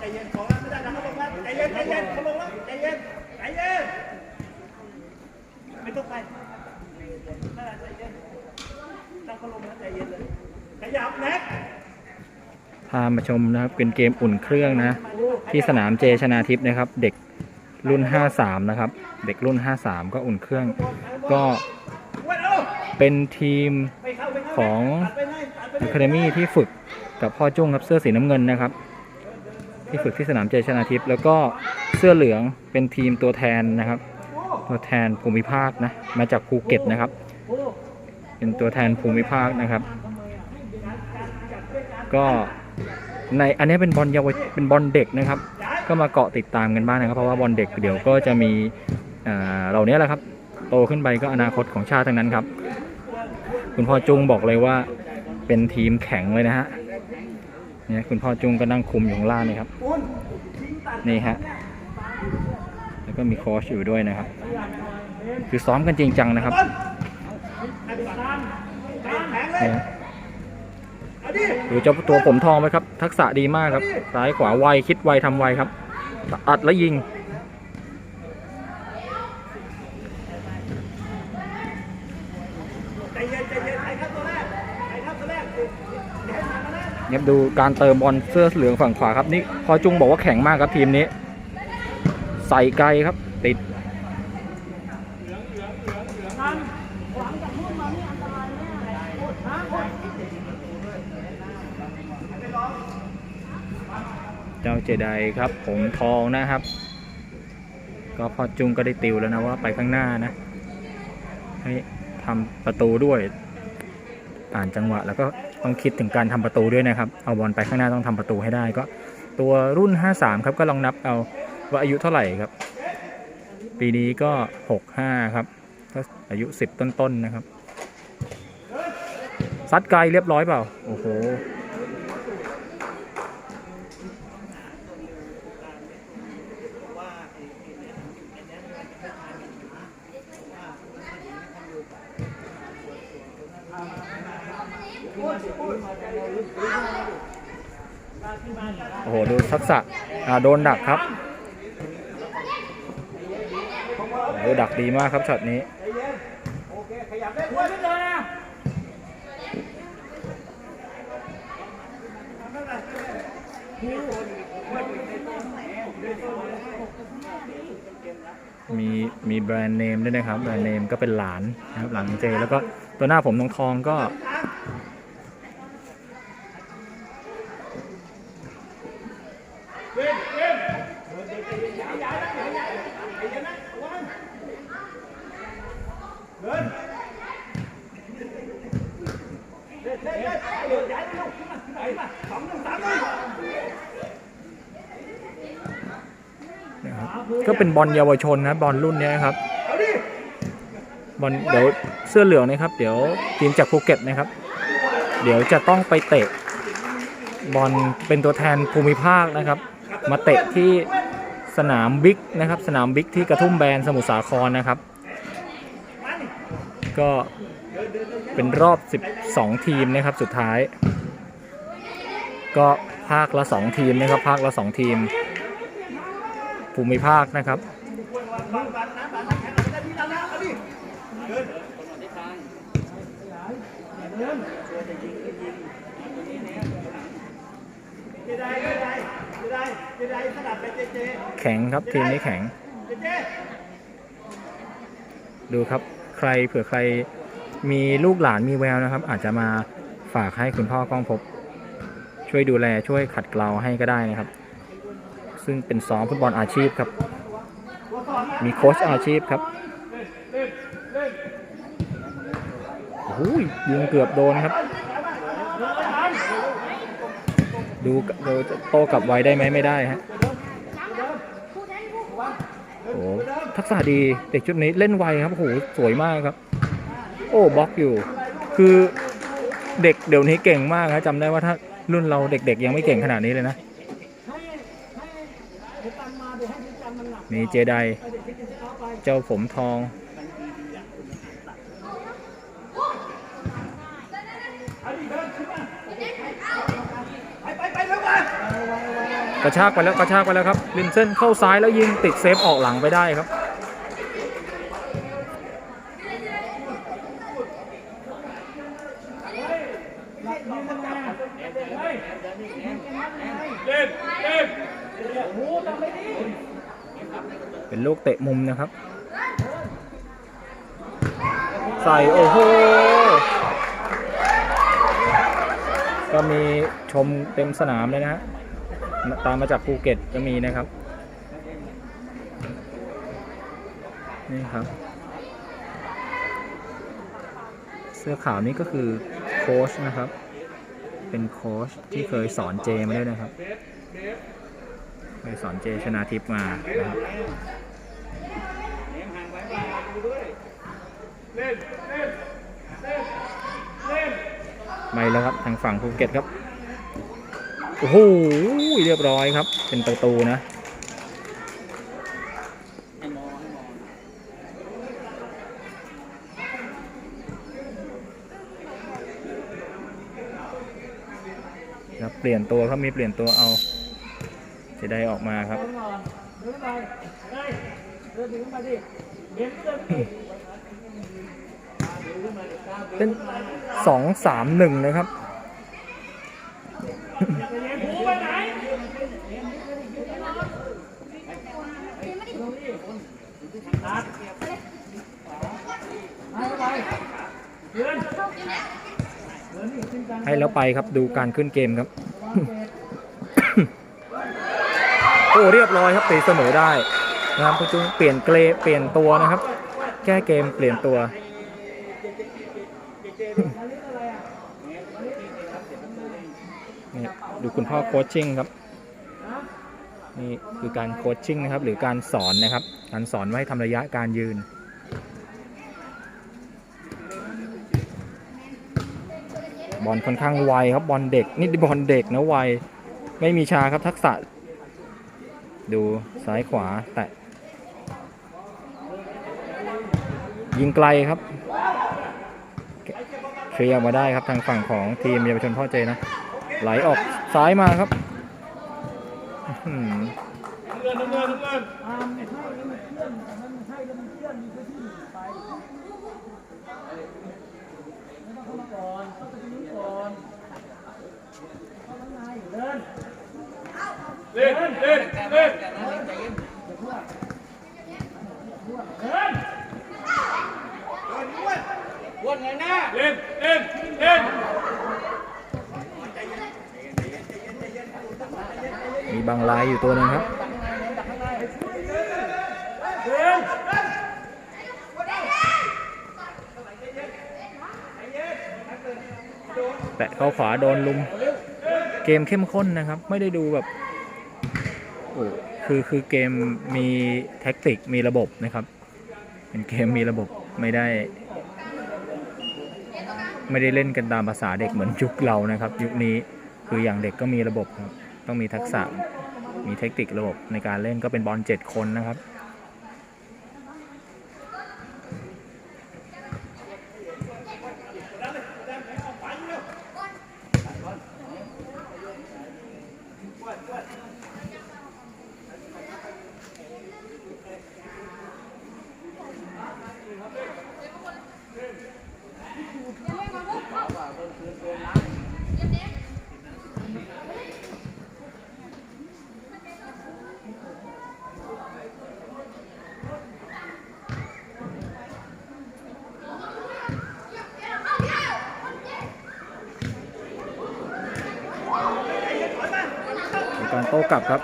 ใจเย็นของแล้วไม่ได้นะเขาลงแล้วใจเย็นใจเย็นเขาลงแล้วใจเย็นใจเย็นไม่ต้องไปนั่นแหละใจเย็นถ้าเขาลงแล้วใจเย็นเลยขยับแม็กพามาชมนะครับเป็นเกมอุ่นเครื่องนะ ที่สนามเจชนาทิพย์นะครับ เด็กรุ่น 53 นะครับ เด็กรุ่น 53 ก็อุ่นเครื่อง ก็เป็นทีมของตัดไปไหนตัดไปไหนอะคาเดมี่ที่ฝึกกับพ่อจุ้งครับเสื้อสีน้ำเงินนะครับ ที่ฝึกที่สนามเจชนาทิพย์แล้วก็เสื้อเหลืองเป็นทีมตัวแทนนะครับ ตัวแทนภูมิภาคนะมาจากภูเก็ตนะครับ เป็นตัวแทนภูมิภาคนะครับ ก็ในอันนี้เป็นบอลเยาวชเป็นบอลเด็กนะครับ ก็มาเกาะติดตามกันบ้างนะครับ เพราะว่าบอลเด็กเดี๋ยวก็จะมีอ่าเหล่านี้แหละครับ โตขึ้นไปก็อนาคตของชาติทั้งนั้นครับ คุณพ่อจุงบอกเลยว่าเป็นทีมแข็งเลยนะฮะ เนี่ยคุณพ่อจุงก็นั่งคุมอยู่ข้างล่างนี่ครับ นี่ฮะ แล้วก็มีโค้ชอยู่ด้วยนะครับ คือซ้อมกันจริงจังนะครับนี่ยเอาดิดูเจ้าตัวผมทองไหมครับ ทักษะดีมากครับ ซ้ายขวาไวคิดไวทำไวครับ อัดแล้วยิง ใจเย็นใจเย็นใครครับตัวแรกใครครับตัวแรกเดี๋ยวให้ มานะเนี่ยดูการเติมบอลเสื้อเหลืองฝั่งขวาครับนี่พอจุงบอกว่าแข็งมากครับทีมนี้ ใส่ไกลครับติดเจ้าเจไดครับ ผมทองนะครับ ก็พอจุงก็ได้ติวแล้วนะว่าไปข้างหน้านะ ให้ทำประตูด้วย อ่านจังหวะแล้วก็ ต้องคิดถึงการทำประตูด้วยนะครับ เอาบอลไปข้างหน้าต้องทำประตูให้ได้ก็ ตัวรุ่น 53 ครับก็ลองนับเอาว่าอายุเท่าไหร่ครับ ปีนี้ก็ 65 ครับก็อายุ 10 ต้นๆนะครับซัดไกลเรียบร้อยเปล่า โอ้โห ทักษะโดนดักครับโอ้ดักดีมากครับช็อตนี้มีมีแบรนด์เนมด้วยนะครับ แบรนด์เนมก็เป็นหลานนะครับหลานเจ แล้วก็ตัวหน้าผมทองทองก็ ก็เป็นบอลเยาวชนนะบอลรุ่นนี้ครับบอลเดี๋ยวเสื้อเหลืองนะครับ เดี๋ยวทีมจากภูเก็ตนะครับ เดี๋ยวจะต้องไปเตะบอลเป็นตัวแทนภูมิภาคนะครับ มาเตะที่สนามบิ๊กนะครับ สนามบิ๊กที่กระทุ่มแบนสมุทรสาครนะครับ ก็เป็นรอบ 12 ทีมนะครับสุดท้าย ก็ภาคละ 2 ทีมนะครับภาคละ 2 ทีม ภูมิภาคนะครับบังบังนะบังนะแข็งได้ที่แล้วนะเอาดิเดินเดินเจไดเจไดเจไดเจไดสลับไปเจเจแข็งครับทีมนี้แข็งเจเจดูครับ ใครเผื่อใครมีลูกหลานมีแววนะครับ อาจจะมาฝากให้คุณพ่อกล้องพบ ช่วยดูแลช่วยขัดเกลาให้ก็ได้นะครับ ซึ่งเป็นซ้อมฟุตบอลอาชีพครับ มีโค้ชอาชีพครับโอ้โหยิงเกือบโดนครับ ดูโตกลับไวได้ไหมไม่ได้ฮะ โอ้ทักษะดีเด็กชุดนี้เล่นไวครับโอ้โหสวยมากครับ โอ้บล็อกอยู่ คือเด็กเดี๋ยวนี้เก่งมากครับจำได้ว่าถ้ารุ่นเราเด็กๆ ยังไม่เก่งขนาดนี้เลยนะนี่เจไดเจ้าผมทอง ไปไปไปเร็วมา กระชากไปแล้วกระชากไปแล้วครับริมเส้นเข้าซ้ายแล้วยิงติดเซฟออกหลังไปได้ครับเป็นลูกเตะมุมนะครับ ใส่โอ้โหก็มีชมเต็มสนามเลยนะฮะ ตามมาจากภูเก็ตก็มีนะครับ นี่ครับ เสื้อขาวนี่ก็คือโค้ชนะครับ เป็นโค้ชที่เคยสอนเจมาด้วยนะครับ เคยสอนเจชนาทิพมานะครับไม่แล้วครับ ทางฝั่งภูเก็ตครับ อ้โหเรียบร้อยครับ เป็นประตูนะครับเปลี่ยนตัวครับมีเปลี่ยนตัวเอา จะได้ออกมาครับเดินไปได้เดินถึงมาดิเดินเดินดิเป็นสองสามหนึ่งนะครับ หูไปไหนตัด ให้ไปเดินเดินนี่ขึ้นกันให้แล้วไปครับดูการขึ้นเกมครับ โอ้เรียบร้อยครับตีเสมอได้นะครับผู้จุงเปลี่ยนเกรเปลี่ยนตัวนะครับ แก้เกมเปลี่ยนตัวนี่ดูคุณพ่อโคชชิ่งครับ นี่คือการโคชชิ่งนะครับ หรือการสอนนะครับ การสอนไว้ทำระยะการยืน บอลค่อนข้างไวครับบอลเด็กนี่บอลเด็กนะไวไม่มีชาครับทักษะ ดูซ้ายขวาแตะยิงไกลครับเคลียร์มาได้ครับทางฝั่งของทีมเยาวชนพ่อเจนะ ไหลออกซ้ายมาครับาไม่ใช่แล้วมันเคลื่อนมันใช่แล้วมันเคลื่อนมีพื้นที่ไปไม่ต้องเข้ามาก่อนเข้าไปตรงนี้ก่อนเข้าข้างในเดินเล่นเล่นเล่นอย่าทั่วเดินวนไงหน้าเล่นเล่นเล่นมีบางลายอยู่ตัวนึงครับ เดิน แตะเข้าขวาโดนลุม เกมเข้มข้นนะครับ ไม่ได้ดูแบบโอ้คือคือเกมมีแท็กติกมีระบบนะครับ เป็นเกมมีระบบไม่ได้ ไม่ได้เล่นกันตามภาษาเด็กเหมือนยุคเรานะครับ ยุคนี้คืออย่างเด็กก็มีระบบครับ ต้องมีทักษะมีเทคนิคระบบในการเล่นก็เป็นบอลเจ็ดคนนะครับ มี กากลับครับ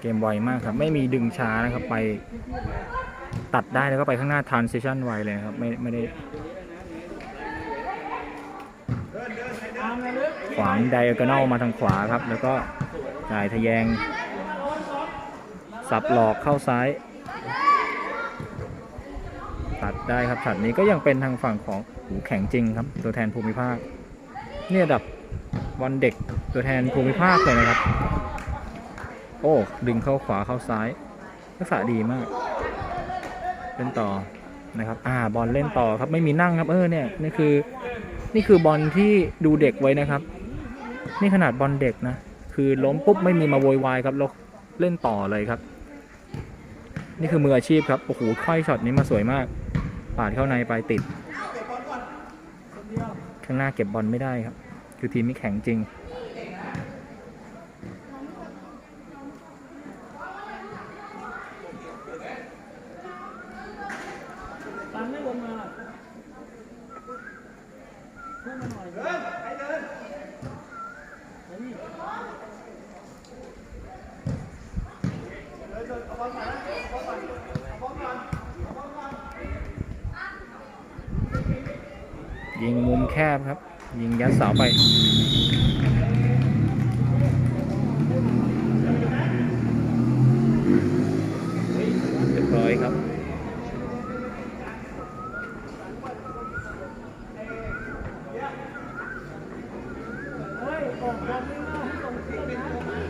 เกมไวมากครับ ไม่มีดึงช้านะครับไปตัดได้แล้วก็ไปข้างหน้า transition ไวเลยครับ ไม่ไม่ได้ ขวางไดอะก o น a ลมาทางขวาครับ แล้วก็จ่ายทะแยง สับหลอกเข้าซ้าย ตัดได้ครับช็อตนี้ก็ยังเป็นทางฝั่งของหูแข็งจริงครับ ตัวแทนภูมิภาค เนี่ระดับบอลเด็กตัวแทนภูมิภาคเลยนะครับ โอ้ ดึงเข้าขวาเข้าซ้ายทักษะดีมาก เล่นต่อนะครับ อ่าบอลเล่นต่อครับไม่มีนั่งครับเออเนี่ยนี่คือนี่คือบอลที่ดูเด็กไว้นะครับ นี่ขนาดบอลเด็กนะ คือล้มปุ๊บไม่มีมาโวยวายครับแล้วเล่นต่อเลยครับ นี่คือมืออาชีพครับ โอ้โหค่อยช็อตนี้มาสวยมาก ปาดเข้าในไปติด ข้างหน้าเก็บบอลไม่ได้ครับ คือทีมนี้แข็งจริงตามไม่ลงมาพุ่งมาหน่อย เดินไปเดิน เดี๋ยวนี่ เดินเดินเอาบอลมานะเอาบอลก่อนเอาบอลก่อนเอาบอลก่อน ยิงมุม แคบครับ ยิงยัดเสาไปเรียบร้อยครับ เฮ้ยออกบอลไม่น่าให้ตรงเส้นนะ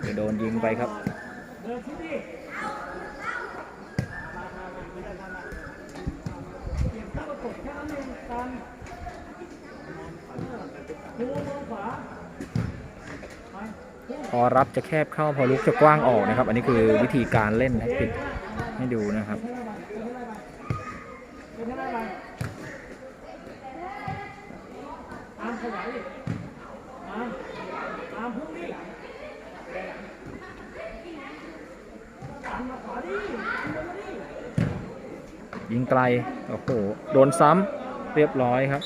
เดี๋ยวโดนยิงไปครับ เดินที่นี่เก็บข้าวประกบแค่นั้นเอง กันดูมองขวาพอรับจะแคบเข้าพอลุกจะกว้างออกนะครับ อันนี้คือวิธีการเล่นแท็กติกให้ดูนะครับยิงไกล โอ้โห โดนซ้ำ เรียบร้อยครับ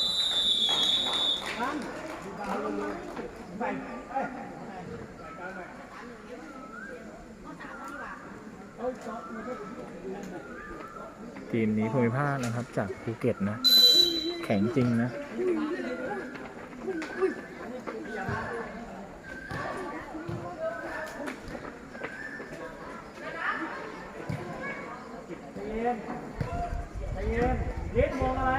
ทีมนี้ภูมิภาคนะครับ จากภูเก็ตนะ แข็งจริงนะใจเย็นใจเย็นเย็นมองอะไร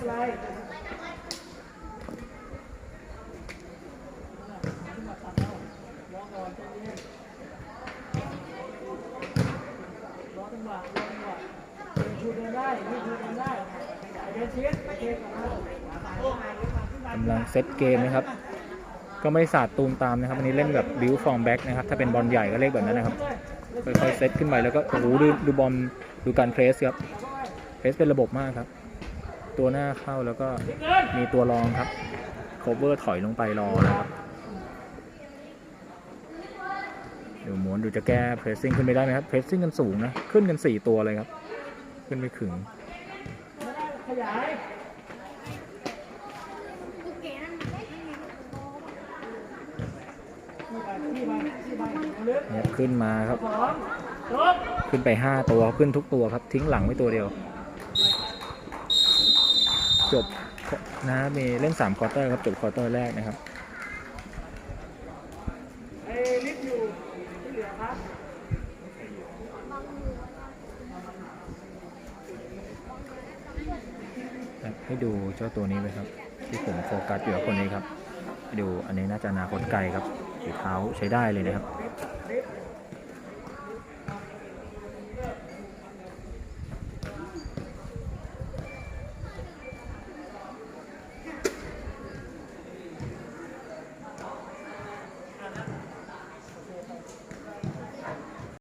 อะไรมองก่อนใจเย็นรอจังหวะรอจังหวะเดินชูเดินได้นี่ชูเดินได้เดินเชียร์เชียร์กับเรากำลังเซตเกมนะครับ ก็ไม่สาดตูมตามนะครับ อันนี้เล่นแบบบิวฟอร์มแบ็กนะครับ ถ้าเป็นบอลใหญ่ก็เล่นแบบนั้นนะครับ ค่อยๆเซตขึ้นไปแล้วก็ โอ้โหดูดูบอลดูการเพรสครับ เพรสเป็นระบบมากครับ ตัวหน้าเข้าแล้วก็มีตัวรองครับโคเวอร์ถอยลงไปรอนะครับดูม้วนดูจะแก้เพรสซิ่งขึ้นไปได้ไหมครับเพรสซิ่งกันสูงนะขึ้นกัน 4 ตัวเลยครับ ขึ้นไปขึงขยายที่ไปที่ไปที่ไปลึกเนี่ยขึ้นมาครับสองจบขึ้นไป 5 ตัวขึ้นทุกตัวครับทิ้งหลังไว้ตัวเดียว จบนะมีเล่น3ควอเตอร์ครับจบควอเตอร์แรกนะครับไอ้ลิฟอยู่ที่เหลือครับให้ดูเจ้าตัวนี้ไหมครับ ที่ผมโฟกัสอยู่คนนี้ครับ ดูอันนี้น่าจะนาคตไกลครับฝีเท้าใช้ได้เลยนะครับ